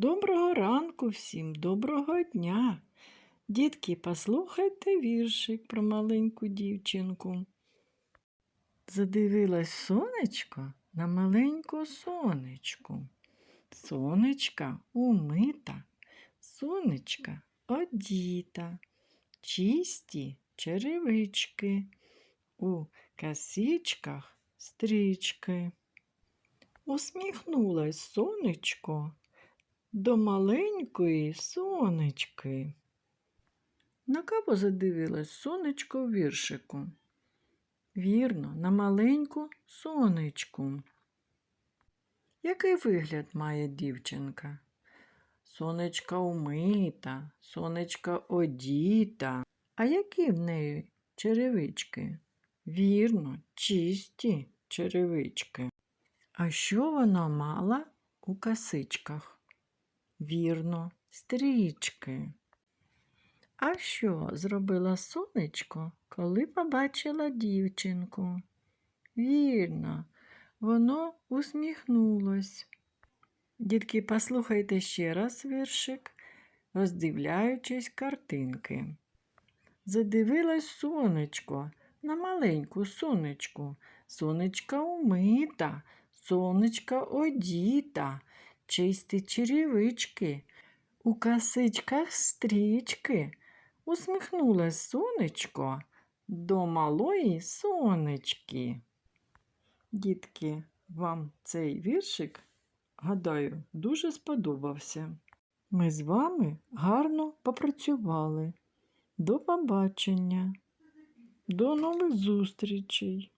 Доброго ранку всім, доброго дня. Дітки, послухайте віршик про маленьку дівчинку. Задивилась сонечко на маленьку сонечку. Сонечка умита, сонечка одіта, чисті черевички, у косичках стрічки. Усміхнулась сонечко до маленької сонечки. На кого задивилась сонечко в віршику? Вірно, на маленьку сонечку. Який вигляд має дівчинка? Сонечка умита, сонечка одіта. А які в неї черевички? Вірно, чисті черевички. А що вона мала у косичках? Вірно, стрічки. А що зробила сонечко, коли побачила дівчинку? Вірно, воно усміхнулось. Дітки, послухайте ще раз віршик, роздивляючись картинки. Задивилась сонечко на маленьку сонечку. Сонечка умита, сонечка одіта, чисті черевички, у косичках стрічки. Усміхнулась сонечко до малої сонечки. Дітки, вам цей віршик, гадаю, дуже сподобався. Ми з вами гарно попрацювали. До побачення, до нових зустрічей!